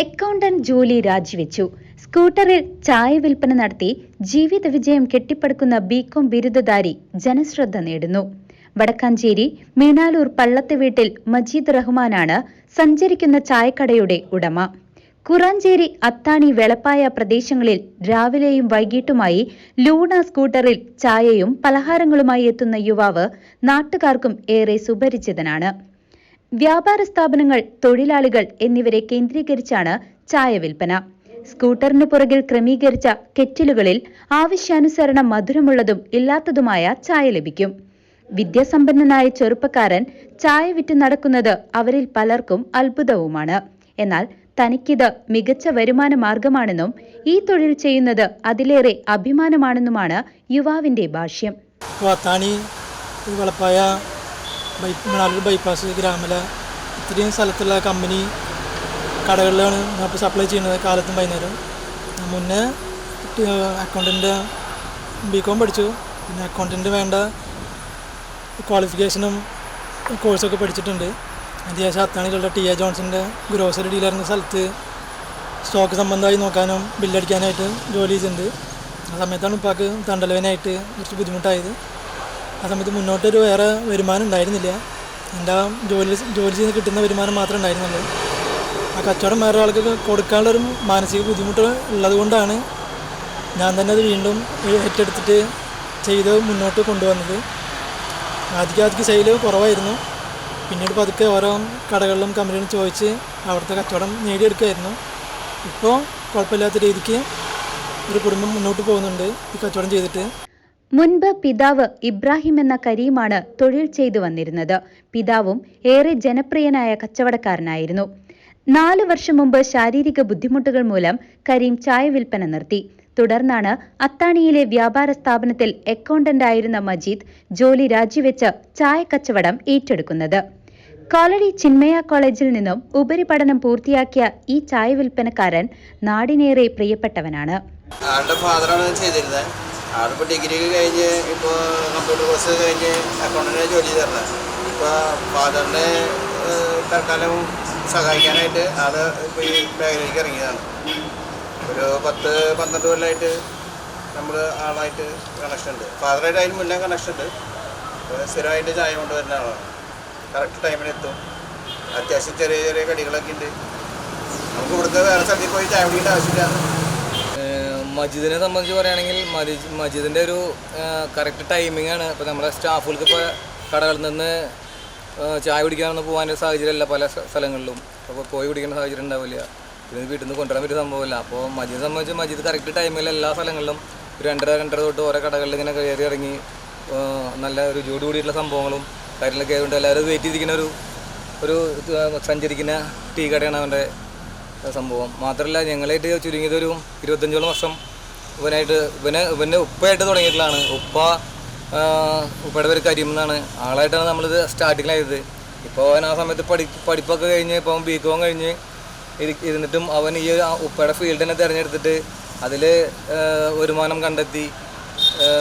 Accountant ജോലി രാജിവെച്ചു. സ്കൂട്ടറിൽ ചായ വിൽപ്പന നടത്തി ജീവിത വിജയം കെട്ടിപ്പടുക്കുന്ന ബികോം ബിരുദധാരി ജനശ്രദ്ധ നേടുന്നു. വടക്കാഞ്ചേരി മീനാലൂർ പള്ളത്തെ വീട്ടിൽ മജീദ് റഹ്മാനാണ് സഞ്ചരിക്കുന്ന ചായക്കടയുടെ ഉടമ. കുറാഞ്ചേരി അത്താണി വെളപ്പായ പ്രദേശങ്ങളിൽ രാവിലെയും വൈകിട്ടുമായി ലൂണ സ്കൂട്ടറിൽ ചായയും പലഹാരങ്ങളുമായി എത്തുന്ന യുവാവ് നാട്ടുകാർക്കും ഏറെ സുപരിചിതനാണ്. വ്യാപാര സ്ഥാപനങ്ങൾ തൊഴിലാളികൾ എന്നിവരെ കേന്ദ്രീകരിച്ചാണ് ചായ വിൽപ്പന സ്കൂട്ടറിന് പുറകിൽ ക്രമീകരിച്ച കെറ്റിലുകളിൽ ആവശ്യാനുസരണം മധുരമുള്ളതും ഇല്ലാത്തതുമായ ചായ ലഭിക്കും. വിദ്യാസമ്പന്നനായ ചെറുപ്പക്കാരൻ ചായ വിറ്റ് നടക്കുന്നത് അവരിൽ പലർക്കും അത്ഭുതവുമാണ്. എന്നാൽ തനിക്കിത് മികച്ച വരുമാന മാർഗമാണെന്നും ഈ തൊഴിൽ ചെയ്യുന്നത് അതിലേറെ അഭിമാനമാണെന്നുമാണ് യുവാവിന്റെ ഭാഷ്യം. ബൈ ബൈപ്പാസ് ഗ്രാമല ഇത്രയും സ്ഥലത്തുള്ള കമ്പനി കടകളിലാണ് ഇപ്പോൾ സപ്ലൈ ചെയ്യുന്നത് കാലത്തും വൈകുന്നേരം. മുന്നേ അക്കൗണ്ടന്റ് ബി കോം പഠിച്ചു. പിന്നെ അക്കൗണ്ടന്റ് വേണ്ട ക്വാളിഫിക്കേഷനും കോഴ്സൊക്കെ പഠിച്ചിട്ടുണ്ട്. അതിനുശേഷം അത്താണിയിലുള്ള ടി എ ജോൺസിന്റെ ഗ്രോസറി എന്ന സ്ഥലത്ത് സ്റ്റോക്ക് സംബന്ധമായി നോക്കാനും ബില്ലടിക്കാനായിട്ട് ജോലി ചെയ്തിട്ടുണ്ട്. ആ സമയത്താണ് ഉപ്പാക്ക് തണ്ടലവനായിട്ട് കുറച്ച് ബുദ്ധിമുട്ടായത്. ആ സമയത്ത് മുന്നോട്ടൊരു വേറെ വരുമാനം ഉണ്ടായിരുന്നില്ല. എന്റെ ജോലി ജോലി ചെയ്ത് കിട്ടുന്ന വരുമാനം മാത്രമേ ഉണ്ടായിരുന്നുള്ളൂ. ആ കച്ചവടം വേറെ ആൾക്ക് കൊടുക്കാനുള്ളൊരു മാനസിക ബുദ്ധിമുട്ട് ഉള്ളതുകൊണ്ടാണ് ഞാൻ തന്നെ അത് വീണ്ടും ഏറ്റെടുത്തിട്ട് ചെയ്ത് മുന്നോട്ട് കൊണ്ടുവന്നത്. ആദ്യം ആദ്യം സെയിൽ കുറവായിരുന്നു. പിന്നീട് പതുക്കെ ഓരോ കടകളിലും കമ്പനിയിലും ചോദിച്ച് അവിടുത്തെ കച്ചവടം നേടിയെടുക്കുമായിരുന്നു. ഇപ്പോൾ കുഴപ്പമില്ലാത്ത രീതിക്ക് ഒരു കുടുംബം മുന്നോട്ട് പോകുന്നുണ്ട് ഈ കച്ചവടം ചെയ്തിട്ട്. മുൻപ് പിതാവ് ഇബ്രാഹിം എന്ന കരീമാണ് തൊഴിൽ ചെയ്തു വന്നിരുന്നത്. പിതാവും ഏറെ ജനപ്രിയനായ കച്ചവടക്കാരനായിരുന്നു. നാലു വർഷം മുമ്പ് ശാരീരിക ബുദ്ധിമുട്ടുകൾ മൂലം കരീം ചായ വിൽപ്പന നിർത്തി. തുടർന്നാണ് അത്താണിയിലെ വ്യാപാര സ്ഥാപനത്തിൽ അക്കൗണ്ടന്റ് ആയിരുന്ന മജീദ് ജോലി രാജിവെച്ച് ചായ കച്ചവടം ഏറ്റെടുക്കുന്നത്. കോളടി ചിന്മയ കോളേജിൽ നിന്നും ഉപരിപഠനം പൂർത്തിയാക്കിയ ഈ ചായ വിൽപ്പനക്കാരൻ നാടിനേറെ പ്രിയപ്പെട്ടവനാണ്. ആളിപ്പോൾ ഡിഗ്രി കഴിഞ്ഞ് ഇപ്പോൾ കമ്പ്യൂട്ടർ കോഴ്സ് കഴിഞ്ഞ് അക്കൗണ്ടന്റ് ജോലി തരണം ഇപ്പോൾ ഫാദറിനെ തൽക്കാലം സഹായിക്കാനായിട്ട് അത് ഇപ്പോൾ ഈ മേഖലയിലേക്ക് ഇറങ്ങിയതാണ്. ഒരു പത്ത് പന്ത്രണ്ട് കൊല്ലമായിട്ട് നമ്മൾ ആളായിട്ട് കണക്ഷൻ ഉണ്ട്. ഫാദറായിട്ട് അതിന് മുന്നേ കണക്ഷൻ ഉണ്ട്. സ്ഥിരമായിട്ട് ചായ കൊണ്ടുവരുന്ന ആളാണ്. കറക്റ്റ് ടൈമിന് എത്തും. അത്യാവശ്യം ചെറിയ ചെറിയ കടികളൊക്കെ ഉണ്ട്. നമുക്ക് ഇവിടുത്തെ വേറെ സ്ഥലത്തിൽ പോയി ചായ കുടിക്കേണ്ട ആവശ്യമില്ല. മജീദിനെ സംബന്ധിച്ച് പറയുകയാണെങ്കിൽ മജീദ് മജീദിന്റെ ഒരു കറക്റ്റ് ടൈമിംഗ് ആണ്. ഇപ്പോൾ നമ്മുടെ സ്റ്റാഫുകൾക്ക് ഇപ്പോൾ കടകളിൽ നിന്ന് ചായ കുടിക്കാനൊന്നും പോകാനൊരു സാഹചര്യമല്ല പല സ്ഥ- സ്ഥലങ്ങളിലും. അപ്പോൾ പോയി കുടിക്കേണ്ട സാഹചര്യം ഉണ്ടാവില്ല. ഇതിന് വീട്ടിൽ നിന്ന് കൊണ്ടുവരാൻ പറ്റിയ സംഭവമില്ല. അപ്പോൾ മജീദ് സംബന്ധിച്ച് മജീദ് കറക്റ്റ് ടൈമിൽ എല്ലാ സ്ഥലങ്ങളിലും ഒരു രണ്ടര രണ്ടര തൊട്ട് ഓരോ കടകളിൽ ഇങ്ങനെ കയറി ഇറങ്ങി നല്ല ഒരു ജോഡി കൂടിയിട്ടുള്ള സംഭവങ്ങളും കാര്യങ്ങളൊക്കെ ആയതുകൊണ്ട് എല്ലാവരും വെയിറ്റ് ചെയ്തിരിക്കുന്ന ഒരു ഒരു സഞ്ചരിക്കുന്ന ടീ കടയാണ് അവന്റെ സംഭവം. മാത്രമല്ല ഞങ്ങളായിട്ട് ചുരുങ്ങിയത് ഒരു ഇരുപത്തഞ്ചോളം വർഷം ഇവനായിട്ട് ഇവനെ ഇവന്റെ ഉപ്പയായിട്ട് തുടങ്ങിയിട്ടുള്ളതാണ്. ഉപ്പ ഉപ്പയുടെ പേര് കരീം എന്നാണ്. ആളായിട്ടാണ് നമ്മളിത് സ്റ്റാർട്ടിങ്ങിലായത്. ഇപ്പോൾ അവൻ ആ സമയത്ത് പഠി പഠിപ്പൊക്കെ കഴിഞ്ഞ് ഇപ്പം ബി കോം കഴിഞ്ഞ് ഇരി- ഇരുന്നിട്ടും അവൻ ഈ ഉപ്പയുടെ ഫീൽഡ് തന്നെ തിരഞ്ഞെടുത്തിട്ട് അതിൽ വരുമാനം കണ്ടെത്തി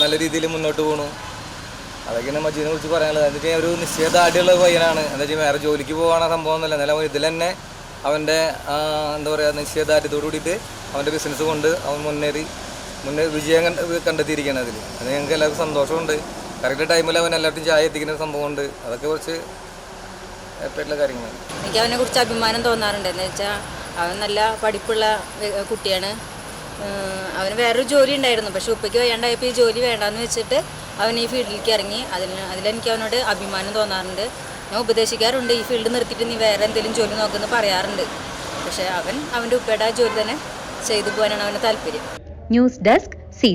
നല്ല രീതിയിൽ മുന്നോട്ട് പോണു. അതൊക്കെയാണ് മജീദിനെ കുറിച്ച് പറയാനുള്ളത്. എന്താ വെച്ചാൽ ഒരു നിശ്ചയദാർഢ്യമുള്ള പയ്യനാണ്. എന്താ വെച്ചാൽ വേറെ ജോലിക്ക് പോകാനുള്ള സംഭവം ഒന്നുമില്ല. എന്നാലും ഇതിൽ തന്നെ അവന്റെ എന്താ പറയുക നിശ്ചയദാർഢ്യത്തോട് കൂടിയിട്ട് അവന്റെ ബിസിനസ് കൊണ്ട് അവൻ മുന്നേറി മുന്നേ വിജയം കണ്ട കണ്ടെത്തിയിരിക്കുകയാണ് അതിൽ അത് ഞങ്ങൾക്ക് എല്ലാവർക്കും സന്തോഷമുണ്ട്. കറക്റ്റ് ടൈമിൽ അവൻ എല്ലാവർക്കും ചായ എത്തിക്കുന്ന ഒരു സംഭവമുണ്ട് അതൊക്കെ കുറച്ച് ഏറ്റവും കാര്യങ്ങളാണ്. എനിക്ക് അവനെ കുറിച്ച് അഭിമാനം തോന്നാറുണ്ട്. എന്ന് വെച്ചാൽ അവൻ നല്ല പഠിപ്പുള്ള കുട്ടിയാണ്. അവന് വേറൊരു ജോലി ഉണ്ടായിരുന്നു. പക്ഷെ ഉപ്പയ്ക്ക് വയ്യാണ്ടായപ്പോൾ ഈ ജോലി വേണ്ടാന്ന് വെച്ചിട്ട് അവൻ ഈ ഫീൽഡിലേക്ക് ഇറങ്ങി. അതിന് അതിലെനിക്ക് അവനോട് അഭിമാനം തോന്നാറുണ്ട്. ഞാൻ ഉപദേശിക്കാറുണ്ട് ഈ ഫീൽഡ് നിർത്തിയിട്ട് നീ വേറെ എന്തെങ്കിലും ജോലി നോക്കുമെന്ന് പറയാറുണ്ട്. പക്ഷേ അവൻ അവന്റെ ഉപ്പയുടെ ജോലി തന്നെ ചെയ്തു പോകാനാണ് അവന് താല്പര്യം. News desk C